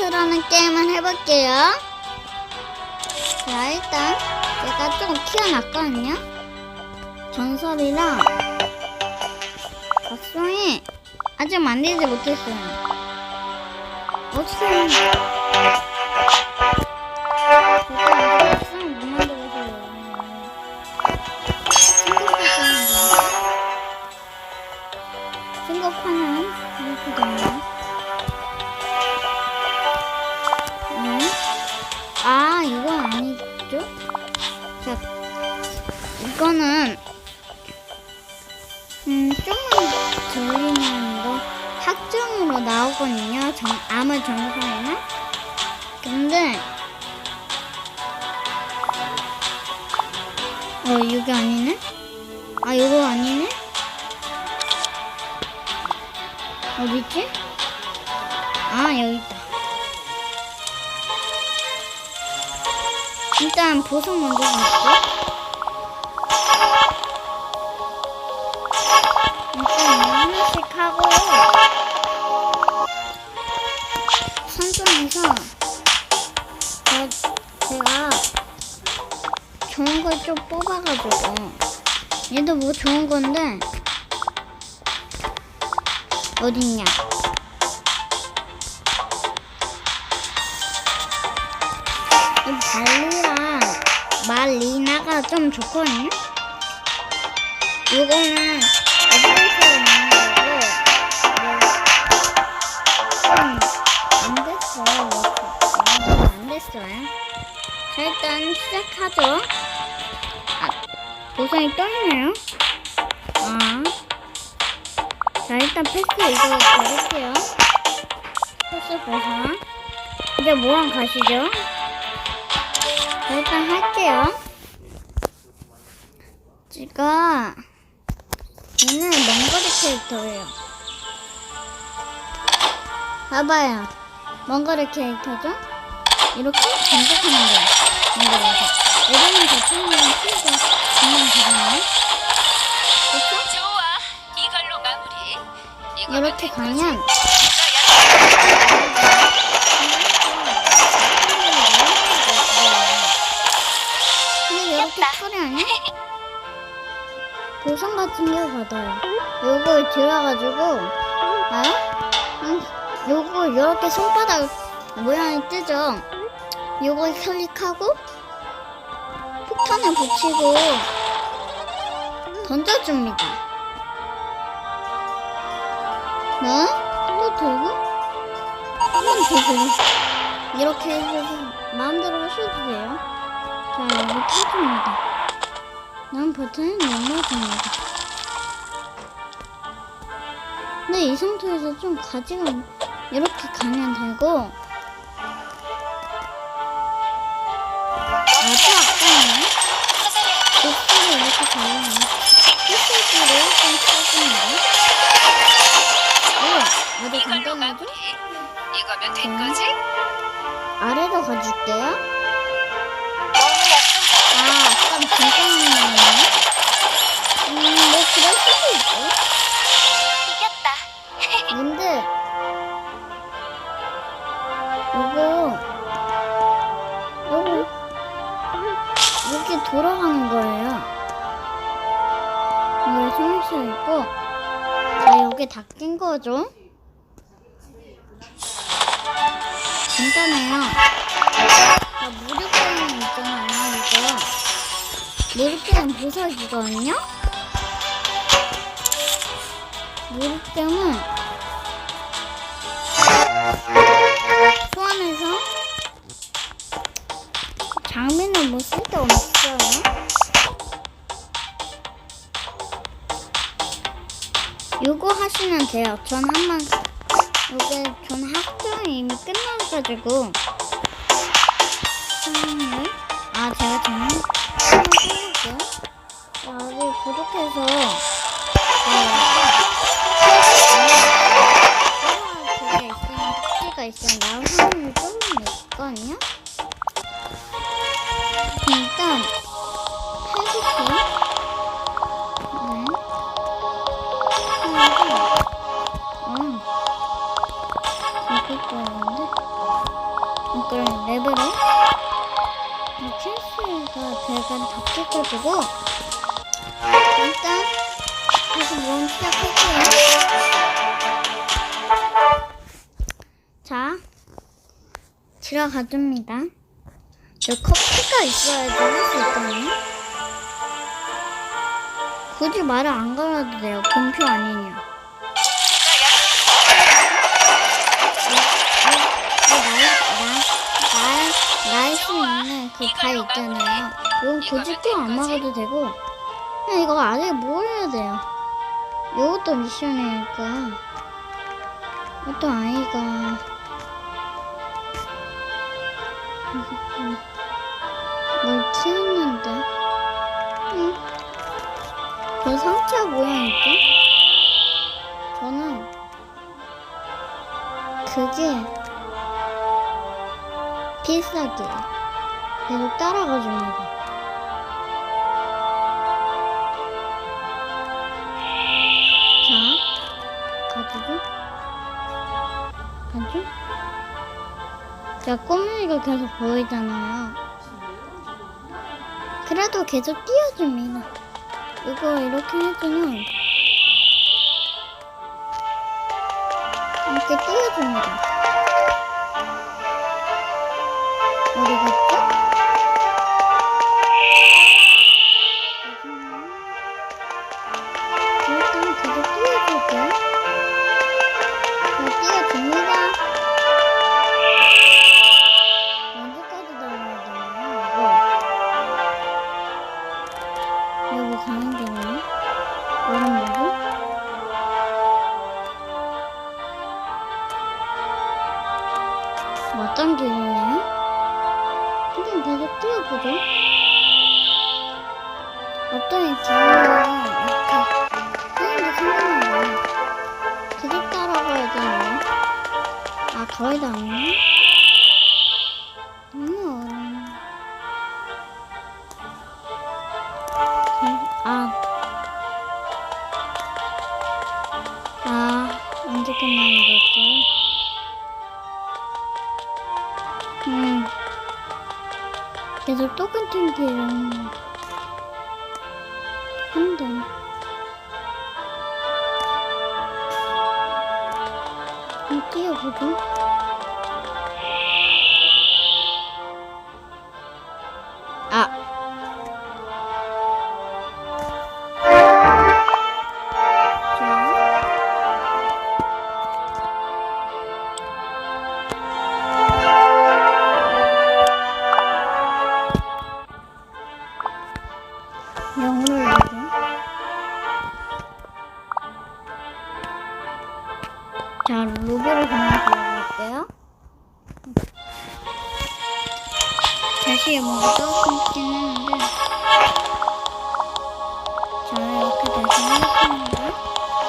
테이트라는 게임을 해볼게요. 자, 일단 제가 좀 키워놨거든요. 전설이랑 각성이 아직 만들지 못했어요. 어떻게 나오거든요. 정, 암을 정상에는. 근데, 어, 이게 아니네? 아, 이거 아니네? 어디지? 아, 여기 있다. 일단 보석 먼저 갈게. 일단 하나씩 하고 선점해서 저, 제가 좋은 걸 좀 뽑아가지고 얘도 뭐 좋은 건데 어딨냐? 이 발리랑 말리나가 좀 좋거든요? 이거는 어디에서 됐어요. 자, 일단 시작하죠. 아, 보상이 떠있네요. 아. 자, 일단 패스 이거 버릴게요. 패스 보상. 이제 뭐랑 가시죠? 자, 일단 할게요. 제가 얘는 먼거리 캐릭터예요. 봐봐요. 먼거리 캐릭터죠? 이렇게 공격하는 거예요. 먼거리에서. 예전에 대충은 키우고 금방 되잖아요. 그렇죠? 이렇게? 가면 근데 이렇게 처리하냐? 보상 같은 거 받아요. 요걸 들어가지고, 봐요? 응, 요거 이렇게 손바닥 모양이 뜨죠? 요걸 클릭하고, 폭탄을 붙이고, 던져줍니다. 네? 또 들고? 한번더 들고. 이렇게 해서 마음대로 하셔도 돼요. 자, 여기 터집니다. 난 버튼을 눌러줍니다. 근데 이 상태에서 좀 가지가 이렇게 가면 되고, 이걸로 간단하죠? 마무리. 이거면 된 네. 거지? 아래로 가줄게요. 너무 아, 약간 긴장하는 거네. 음, 뭐 그럴 수 수 있고 자 여기 다 낀 거죠? 간단해요. 자 게임 있잖아요 이거 게임 보석이거든요. 게임은 소환해서 장비는 뭐 쓸데없어요. 요거 하시면 돼요. 전 한번 요게 전 학점이 이미 끝나가지고 소환을 아 제가 정말 한번 해볼게요. 아직 부족해서 제가 있으면 있으면 확률이 조금 있거든요. 일단 거였는데. 어, 그럼 레벨을 이 킬수가 대간 다 찍어주고 일단 다시 모험 시작할게요. 자, 들어가줍니다. 저 커피가 있어야지 할 수 있거든요. 굳이 말을 안 걸어도 돼요. 본표 아니냐. 날수 있는 그달 있잖아요. 이거 굳이 또안 막아도 되고, 그냥 이거 아직 뭘 해야 돼요. 이것도 미션이니까. 이것도 아이가. 필살기 계속 따라가 줍니다. 자, 가지고 가죠? 자, 꼬맹이가 계속 보이잖아요. 그래도 계속 띄워줍니다. 이거 이렇게 해주면 이렇게 띄워줍니다. 가는 길이네. 오른쪽으로. 어떤 길이네요? 그냥 계속 뛰어보죠. 어떤 길이냐 이렇게 뛰는데 생각나요. 계속 따라가야 되나요? 아 거의 다 왔네. 끝나는 걸까요? 음. 계속 똑같은 길은. 한번 뛰어보죠.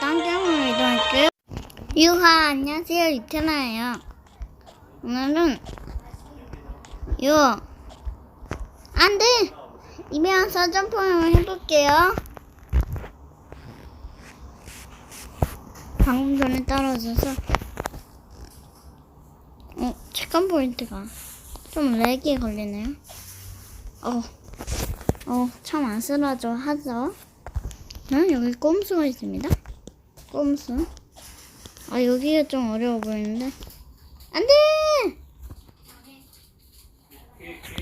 딴 게임으로 이동할게요. 유하 안녕하세요 유태나예요. 오늘은 요 안돼 이메어서 점프를 해볼게요. 방금 전에 떨어져서 어 체감 포인트가 좀 렉이 걸리네요. 어, 어, 참 안쓰러져 하죠. 는 여기 꼼수가 있습니다. 꼼수. 아 여기가 좀 어려워 보이는데 안 돼.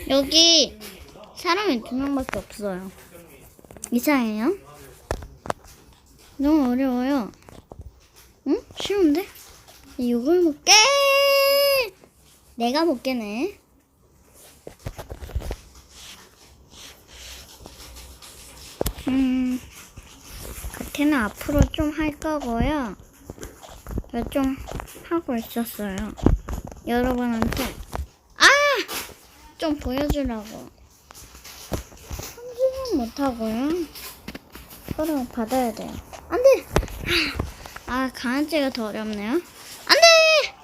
여기 사람이 두 명밖에 없어요. 이상해요. 너무 어려워요. 응? 쉬운데? 이걸 못 깨! 내가 못 깨네. 걔는 앞으로 좀 할 거고요. 좀 하고 있었어요. 여러분한테 아! 좀 보여주라고. 편집은 못하고요. 서로 받아야 돼요. 안 돼! 아, 강아지가 더 어렵네요. 안 돼!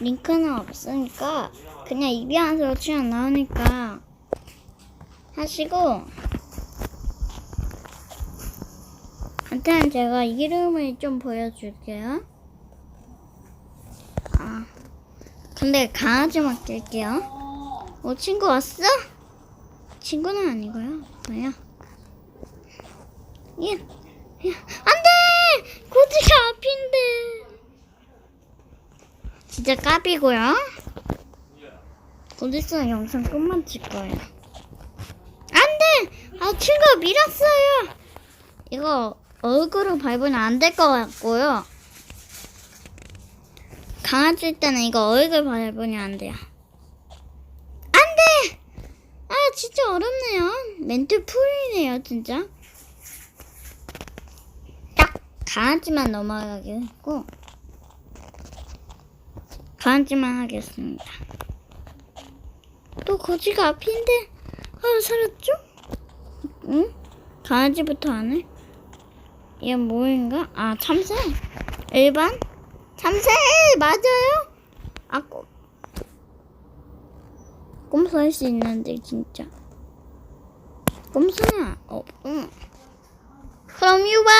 링크는 없으니까 그냥 입양해서 치안 나오니까 하시고 한테는 제가 이름을 좀 보여줄게요. 아, 근데 강아지만 낄게요. 어, 친구 왔어? 친구는 아니고요. 뭐야? 예, 예, 안 돼! 고지가 앞인데. 진짜 까비고요. 고지스는 영상 끝만 찍 거예요. 안 돼! 아, 친구가 밀었어요. 이거 얼굴을 밟으면 안 될 것 같고요. 강아지 때는 이거 얼굴 밟으면 안 돼요. 안 돼! 아, 진짜 어렵네요. 멘트 풀이네요, 진짜. 딱 강아지만 넘어가게 했고, 강아지만 하겠습니다. 또 거지가 앞인데, 아, 살았죠? 응? 강아지부터 하네? 얘 뭐인가? 아 참새 일반 참새 맞아요? 아 꼼. 꼼수 할 수 있는데 진짜 꼼수는 없 응. 그럼 유바